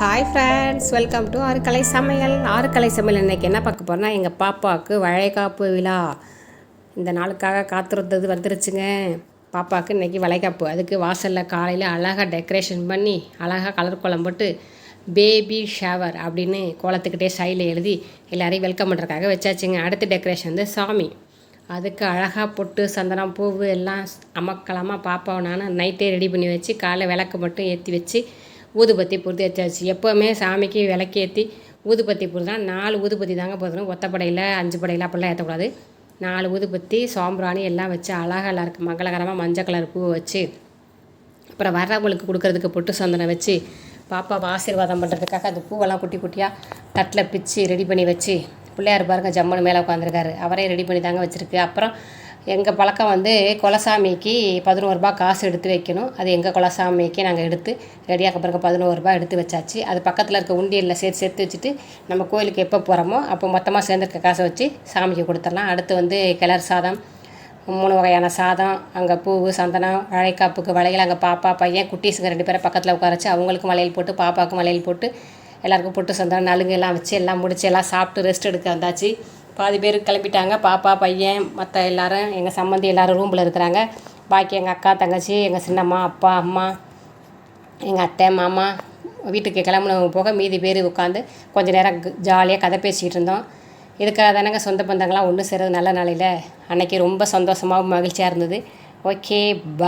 Hi friends welcome to ஆறுக்கலை சமையல். ஆறுக்கலை சமையல் இன்றைக்கி என்ன பார்க்க போகிறோன்னா எங்கள் பாப்பாவுக்கு வளைகாப்பு விழா. இந்த நாளுக்காக காத்திருந்தது வந்துருச்சுங்க. பாப்பாவுக்கு இன்றைக்கி வளைகாப்பு. அதுக்கு வாசலில் காலையில் அழகாக டெக்கரேஷன் பண்ணி அழகாக கலர் கோலம் போட்டு பேபி ஷவர் அப்படின்னு கோலத்துக்கிட்டே சைடில் எழுதி எல்லோரையும் வெல்கம் பண்ணுறதுக்காக வச்சாச்சுங்க. அடுத்த டெக்கரேஷன் வந்து சாமி. அதுக்கு அழகாக பொட்டு சந்தனம் பூவு எல்லாம் அமக்கலமாக பாப்பாவை நான் நைட்டே ரெடி பண்ணி வச்சு காலைல விளக்கு மட்டும் ஏற்றி வச்சு ஊதுபத்தி பொருத்தி வச்சாச்சு எப்போவுமே சாமிக்கு விளக்கேற்றி ஊதுபத்தி பொருத்தினா நாலு ஊதுபத்தி தாங்க போதும் ஒத்தப்படையில் அஞ்சு படையில் அப்படிலாம் ஏற்றக்கூடாது நாலு ஊதுபத்தி சாம்பிராணி எல்லாம் வச்சு அழகாக இருக்குது மங்களகரமாக மஞ்சள் கலர் பூவை வச்சு. அப்புறம் வர்றவங்களுக்கு கொடுக்குறதுக்கு பொட்டு சந்தனம் வச்சு பாப்பாவை ஆசீர்வாதம் பண்ணுறதுக்காக அந்த பூவெல்லாம் குட்டி குட்டியாக தட்டில் பிச்சு ரெடி பண்ணி வச்சு பிள்ளையார் பாருங்க ஜம்மனு மேலே உட்காந்துருக்காரு அவரே ரெடி பண்ணி தாங்க வச்சுருக்கு. அப்புறம் எங்கள் பழக்கம் வந்து குலசாமிக்கு பதினோரு ரூபாய் காசு எடுத்து வைக்கணும். அது எங்கள் குலசாமிக்கு நாங்கள் எடுத்து ரெடியாக பிறகு பதினோரு ரூபாய் எடுத்து வச்சாச்சு. அது பக்கத்தில் இருக்க உண்டியலில் சேர்த்து சேர்த்து வச்சுட்டு நம்ம கோயிலுக்கு எப்போ போகிறோமோ அப்போ மொத்தமாக சேர்ந்துருக்க காசை வச்சு சாமிக்கு கொடுத்துடலாம். அடுத்து வந்து கிளர் சாதம் மூணு வகையான சாதம் அங்கே பூவு சந்தனம் வளைக்காப்புக்கு வளையல் அங்கே பாப்பா பையன் குட்டீஸுங்க ரெண்டு பேரை பக்கத்தில் உட்கார வச்சு அவங்களுக்கும் வளையல் போட்டு பாப்பாவுக்கும் வளையல் போட்டு எல்லாருக்கும் பொட்டு சந்தனம் நலுங்கு எல்லாம் வச்சு எல்லாம் முடிச்சு எல்லாம் சாப்பிட்டு ரெஸ்ட் எடுக்க வந்தாச்சு. பாதி பேர் கிளம்பிட்டாங்க. பாப்பா பையன் மற்ற எல்லாரும் எங்கள் சம்மந்தி எல்லாரும் ரூமில் இருக்கிறாங்க. பாக்கி எங்கள் அக்கா தங்கச்சி எங்கள் சின்னம்மா அப்பா அம்மா எங்கள் அத்தை மாமா வீட்டுக்கு கிளம்புனவங்க போக மீதி பேர் உட்காந்து கொஞ்சம் நேரம் ஜாலியாக கதை பேசிகிட்டு இருந்தோம். இதுக்காக தானேங்க சொந்த பந்தங்கள்லாம் ஒன்று சேர்றது நல்ல நாளையில் அன்னைக்கு ரொம்ப சந்தோஷமாகவும் மகிழ்ச்சியாக இருந்தது. ஓகே பா